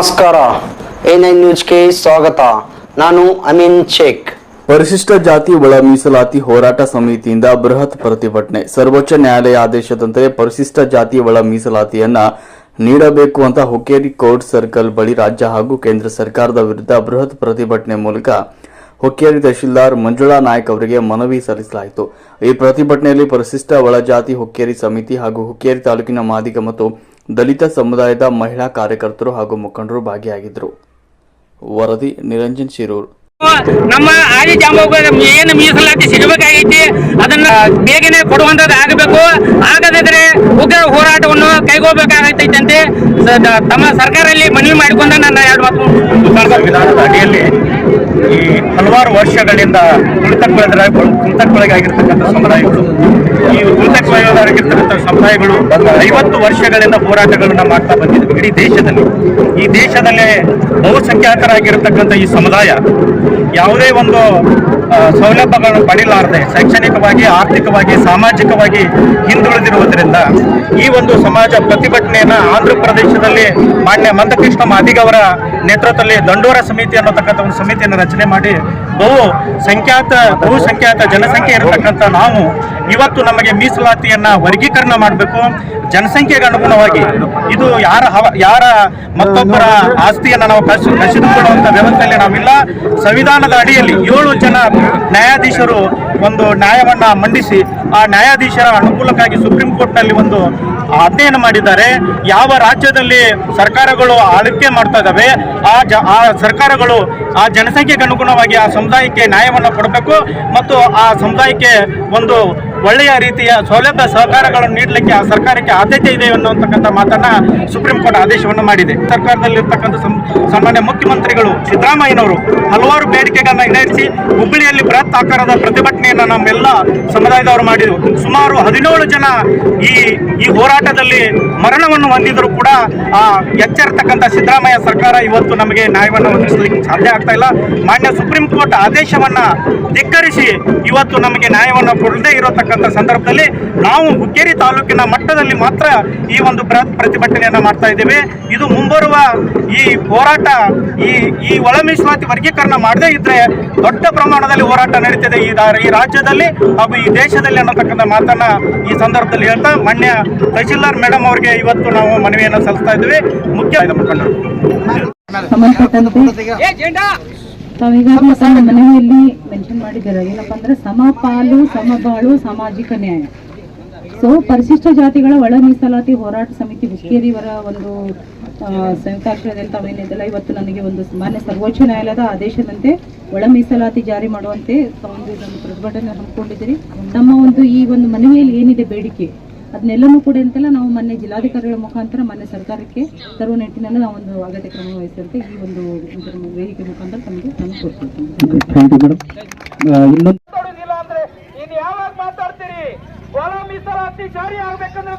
ನಮಸ್ಕಾರ. A nine ನ್ಯೂಸ್ಗೆ ಸ್ವಾಗತ. ನಾನು ಅಮೀನ್ ಶೇಖ್. ಪರಿಶಿಷ್ಟ ಜಾತಿ ಒಳ ಮೀಸಲಾತಿ ಹೋರಾಟ ಸಮಿತಿಯಿಂದ ಬೃಹತ್ ಪ್ರತಿಭಟನೆ. ಸರ್ವೋಚ್ಚ ನ್ಯಾಯಾಲಯ ಆದೇಶದಂತೆ ಪರಿಶಿಷ್ಟ ಜಾತಿ ಒಳ ಮೀಸಲಾತಿಯನ್ನ ನೀಡಬೇಕು ಅಂತ ಹುಕ್ಕೇರಿ ಕೋರ್ಟ್ ಸರ್ಕಲ್ ಬಳಿ ರಾಜ್ಯ ಹಾಗೂ ಕೇಂದ್ರ ಸರ್ಕಾರದ ವಿರುದ್ಧ ಬೃಹತ್ ಪ್ರತಿಭಟನೆ ಮೂಲಕ ಹುಕ್ಕೇರಿ ತಹಶೀಲ್ದಾರ್ ಮಂಜುಳಾ ನಾಯ್ಕ್ ಅವರಿಗೆ ಮನವಿ ಸಲ್ಲಿಸಲಾಯಿತು. ಈ ಪ್ರತಿಭಟನೆಯಲ್ಲಿ ಪರಿಶಿಷ್ಟ ಒಳಜಾತಿ ಹುಕ್ಕೇರಿ ಸಮಿತಿ ಹಾಗೂ ಹುಕ್ಕೇರಿ ತಾಲೂಕಿನ ಮಾದಿಗ ಮತ್ತು ದಲಿತ ಸಮುದಾಯದ ಮಹಿಳಾ ಕಾರ್ಯಕರ್ತರು ಹಾಗೂ ಮುಖಂಡರು ಭಾಗಿಯಾಗಿದ್ದರು. ವರದಿ ನಿರಂಜನ್ ಶಿರೂರ್. ನಮ್ಮ ಆದಿ ಜಾಂಬವ ಏನು ಮೀಸಲಾತಿ ಸಿಗಬೇಕಾಗೈತಿ ಅದನ್ನ ಬೇಗನೆ ಕೊಡುವಂತದ್ದು ಆಗಬೇಕು. ಆಗದಿದ್ರೆ ಉಗ್ರ ಹೋರಾಟವನ್ನು ಕೈಗೊಳ್ಬೇಕಾಗತ್ತೈತಂತೆ ತಮ್ಮ ಸರ್ಕಾರಲ್ಲಿ ಮನವಿ ಮಾಡಿಕೊಂಡ ನನ್ನ ಎರಡು ಮಾತು ಅಡಿಯಲ್ಲಿ ಈ ಹಲವಾರು ವರ್ಷಗಳಿಂದ ಕುಳಿತಕ್ಕೊಳಗೆ ಕುಳಿತಕ್ಕೊಳಗೆ ಆಗಿರ್ತಕ್ಕಂಥ ಸಮುದಾಯಗಳು, ಈ ಕುಳಿತಕ್ಕೊಳಗಾಗಿರ್ತಕ್ಕಂಥ ಸಮುದಾಯಗಳು ಐವತ್ತು ವರ್ಷಗಳಿಂದ ಹೋರಾಟಗಳನ್ನ ಮಾಡ್ತಾ ಬಂದಿದೆ. ಇಡೀ ದೇಶದಲ್ಲಿ, ಈ ದೇಶದಲ್ಲೇ ಬಹುಸಂಖ್ಯಾತರಾಗಿರ್ತಕ್ಕಂಥ ಈ ಸಮುದಾಯ ಯಾವುದೇ ಒಂದು ಸೌಲಭ್ಯಗಳನ್ನು ಪಡೆಯಲಾರದೆ ಶೈಕ್ಷಣಿಕವಾಗಿ, ಆರ್ಥಿಕವಾಗಿ, ಸಾಮಾಜಿಕವಾಗಿ ಹಿಂದುಳಿದಿರುವುದರಿಂದ ಈ ಒಂದು ಸಮಾಜ ಪ್ರತಿಭಟನೆಯನ್ನು ಆಂಧ್ರ ಪ್ರದೇಶದಲ್ಲಿ ಮಾನ್ಯ ಮಂದಕೃಷ್ಣ ಮಾದಿಗವರ ನೇತೃತ್ವದಲ್ಲಿ ದಂಡೋರ ಸಮಿತಿ ಅನ್ನತಕ್ಕಂಥ ಒಂದು ಸಮಿತಿಯನ್ನು ರಚನೆ ಮಾಡಿ ಬಹು ಸಂಖ್ಯಾತ ಬಹುಸಂಖ್ಯಾತ ಜನಸಂಖ್ಯೆ ಇರತಕ್ಕಂಥ ನಾವು ಇವತ್ತು ನಮಗೆ ಮೀಸಲಾತಿಯನ್ನು ವರ್ಗೀಕರಣ ಮಾಡಬೇಕು. ಜನಸಂಖ್ಯೆಗೆ ಅನುಗುಣವಾಗಿ ಇದು ಯಾರ ಯಾರ ಮತ್ತೊಬ್ಬರ ಆಸ್ತಿಯನ್ನು ನಾವು ಕಸಿ ಕಸಿದುಕೊಳ್ಳುವಂಥ ವ್ಯವಸ್ಥೆಯಲ್ಲಿ ನಾವಿಲ್ಲ. ಸಂವಿಧಾನದ ಅಡಿಯಲ್ಲಿ ಏಳು ಜನ ನ್ಯಾಯಾಧೀಶರು ಒಂದು ನ್ಯಾಯವನ್ನು ಮಂಡಿಸಿ ಆ ನ್ಯಾಯಾಧೀಶರ ಅನುಕೂಲಕ್ಕಾಗಿ ಸುಪ್ರೀಂ ಕೋರ್ಟ್ನಲ್ಲಿ ಒಂದು ಅಧ್ಯಯನ ಮಾಡಿದ್ದಾರೆ. ಯಾವ ರಾಜ್ಯದಲ್ಲಿ ಸರ್ಕಾರಗಳು ಆಳ್ವಿಕೆ ಮಾಡ್ತಾ ಇದ್ದಾವೆ, ಆ ಜ, ಆ ಸರ್ಕಾರಗಳು ಆ ಜನಸಂಖ್ಯೆಗೆ ಅನುಗುಣವಾಗಿ ಆ ಸಮುದಾಯಕ್ಕೆ ನ್ಯಾಯವನ್ನು ಕೊಡಬೇಕು ಮತ್ತು ಆ ಸಮುದಾಯಕ್ಕೆ ಒಂದು ಒಳ್ಳೆಯ ರೀತಿಯ ಸೌಲಭ್ಯ ಸಹಕಾರಗಳನ್ನು ನೀಡಲಿಕ್ಕೆ ಆ ಸರ್ಕಾರಕ್ಕೆ ಆದ್ಯತೆ ಇದೆ ಅನ್ನುವಂತಕ್ಕಂಥ ಮಾತನ್ನ ಸುಪ್ರೀಂ ಕೋರ್ಟ್ ಆದೇಶವನ್ನು ಮಾಡಿದೆ. ಸರ್ಕಾರದಲ್ಲಿರ್ತಕ್ಕಂಥ ಸಾಮಾನ್ಯ ಮುಖ್ಯಮಂತ್ರಿಗಳು ಸಿದ್ದರಾಮಯ್ಯನವರು ಹಲವಾರು ಬೇಡಿಕೆಗಳನ್ನು ಈಡೇರಿಸಿ ಹುಬ್ಬಳ್ಳಿಯಲ್ಲಿ ಬೃಹತ್ ಆಕಾರದ ಪ್ರತಿಭಟನೆಯನ್ನ ನಮ್ಮೆಲ್ಲ ಸಮುದಾಯದವರು ಮಾಡಿದರು. ಸುಮಾರು ಹದಿನೇಳು ಜನ ಈ ಈ ಹೋರಾಟದಲ್ಲಿ ಮರಣವನ್ನು ಹೊಂದಿದ್ರು ಕೂಡ ಆ ಎಚ್ಚರತಕ್ಕಂಥ ಸಿದ್ದರಾಮಯ್ಯ ಸರ್ಕಾರ ಇವತ್ತು ನಮಗೆ ನ್ಯಾಯವನ್ನು ಒದಗಿಸಲಿಕ್ಕೆ ಸಾಧ್ಯ ಆಗ್ತಾ ಇಲ್ಲ. ಮಾನ್ಯ ಸುಪ್ರೀಂ ಕೋರ್ಟ್ ಆದೇಶವನ್ನ ಧಿಕ್ಕರಿಸಿ ಇವತ್ತು ನಮಗೆ ನ್ಯಾಯವನ್ನು ಕೊಡದೇ ಇರತಕ್ಕಂಥ ಸಂದರ್ಭದಲ್ಲಿ ನಾವು ಹುಕ್ಕೇರಿ ತಾಲೂಕಿನ ಮಟ್ಟದಲ್ಲಿ ಮಾತ್ರ ಈ ಒಂದು ಬೃಹತ್ ಪ್ರತಿಭಟನೆಯನ್ನ ಮಾಡ್ತಾ ಇದ್ದೇವೆ. ಇದು ಮುಂಬರುವ ಈ ಹೋರಾಟ ಈ ಈ ಒಳ ಮೀಸಲಾತಿ ವರ್ಗೀಕರಣ ಮಾಡದೇ ಇದ್ರೆ ದೊಡ್ಡ ಪ್ರಮಾಣದಲ್ಲಿ ಹೋರಾಟ ನಡೀತಿದೆ ಈ ಈ ರಾಜ್ಯದಲ್ಲಿ ಹಾಗೂ ಈ ದೇಶದಲ್ಲಿ ಅನ್ನತಕ್ಕಂಥ ಮಾತನ್ನ ಈ ಸಂದರ್ಭದಲ್ಲಿ ಹೇಳ್ತಾ ಮಾನ್ಯ ತಹಶೀಲ್ದಾರ್ ಮೇಡಮ್ ಅವರಿಗೆ ಇವತ್ತು ನಾವು ಮನವಿಯನ್ನು ಸಲ್ಲಿಸ್ತಾ ಇದ್ದೀವಿ. ಮುಖ್ಯ ತಾವೀಗಾಗಲೇ ತಮ್ಮ ಮನವಿಯಲ್ಲಿ ಮೆನ್ಷನ್ ಮಾಡಿದ್ದಾರೆ. ಏನಪ್ಪಾ ಅಂದ್ರೆ ಸಮಪಾಲು ಸಮಬಾಳು ಸಾಮಾಜಿಕ ನ್ಯಾಯ. ಸೊ ಪರಿಶಿಷ್ಟ ಜಾತಿಗಳ ಒಳ ಮೀಸಲಾತಿ ಹೋರಾಟ ಸಮಿತಿ ಹುಕ್ಕೇರಿಯವರ ಒಂದು ಸಂಯುಕ್ತಾಶ್ರಯದಲ್ಲಿ ತಾವೇನಿದೆಲ್ಲ ಇವತ್ತು ನನಗೆ ಒಂದು ಮಾನ್ಯ ಸರ್ವೋಚ್ಚ ನ್ಯಾಯಾಲಯದ ಆದೇಶದಂತೆ ಒಳ ಮೀಸಲಾತಿ ಜಾರಿ ಮಾಡುವಂತೆ ಒಂದು ಇದೊಂದು ಪ್ರತಿಭಟನೆ ಹಮ್ಮಿಕೊಂಡಿದ್ದೀರಿ. ನಮ್ಮ ಒಂದು ಈ ಒಂದು ಮನವಿಯಲ್ಲಿ ಏನಿದೆ ಬೇಡಿಕೆ? ಅದನ್ನೆಲ್ಲನೂ ಕೂಡ ಅಂತೆಲ್ಲ ನಾವು ಮೊನ್ನೆ ಜಿಲ್ಲಾಧಿಕಾರಿಗಳ ಮುಖಾಂತರ ಮೊನ್ನೆ ಸರ್ಕಾರಕ್ಕೆ ತರುವ ನಿಟ್ಟಿನಲ್ಲಿ ನಾವು ಒಂದು ಅಗತ್ಯ ಕ್ರಮ ವಹಿಸಿದಂತೆ ಈ ಒಂದು ವೇದಿಕೆ ಮುಖಾಂತರ ತಮಗೆ ಮಾತಾಡ್ತೀರಿ? ಒಳ ಮೀಸಲಾತಿ ಜಾರಿ ಆಗ್ಬೇಕಂದ್ರೆ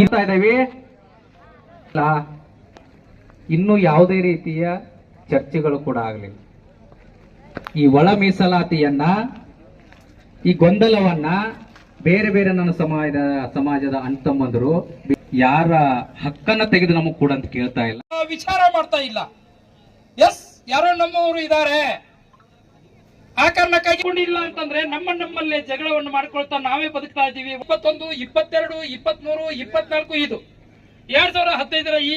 ಇರ್ತಾ ಇದ್ದಾವೆ ಇನ್ನೂ ಯಾವುದೇ ರೀತಿಯ ಚರ್ಚೆಗಳು ಕೂಡ ಆಗಲಿಲ್ಲ. ಈ ಒಳ ಮೀಸಲಾತಿಯನ್ನ, ಈ ಗೊಂದಲವನ್ನ ಬೇರೆ ಬೇರೆ ನನ್ನ ಸಮಾಜದ ಸಮಾಜದ ಅಂತಮ್ಮಂದರು ಯಾರ ಹಕ್ಕನ್ನ ತೆಗೆದು ನಮಗ್ ಕೂಡ ಅಂತ ಕೇಳ್ತಾ ಇಲ್ಲ. ವಿಚಾರ ಮಾಡ್ತಾ ಇಲ್ಲ. ಎಸ್ ಯಾರೋ ನಮ್ಮವರು ಇದ್ದಾರೆ. ಆ ಕಾರಣಕ್ಕಾಗಿ ಇಲ್ಲ ಅಂತಂದ್ರೆ ನಮ್ಮ ನಮ್ಮಲ್ಲೇ ಜಗಳವನ್ನು ಮಾಡ್ಕೊಳ್ತಾ ನಾವೇ ಬದುಕ್ತಾ ಇದ್ದೀವಿ. ಇಪ್ಪತ್ತೊಂದು, ಇಪ್ಪತ್ತೆರಡು, ಇಪ್ಪತ್ಮೂರು, ಇಪ್ಪತ್ನಾಲ್ಕು, ಇದು. ಎರಡ್ ಸಾವಿರ ಹದಿನೈದರ ಈ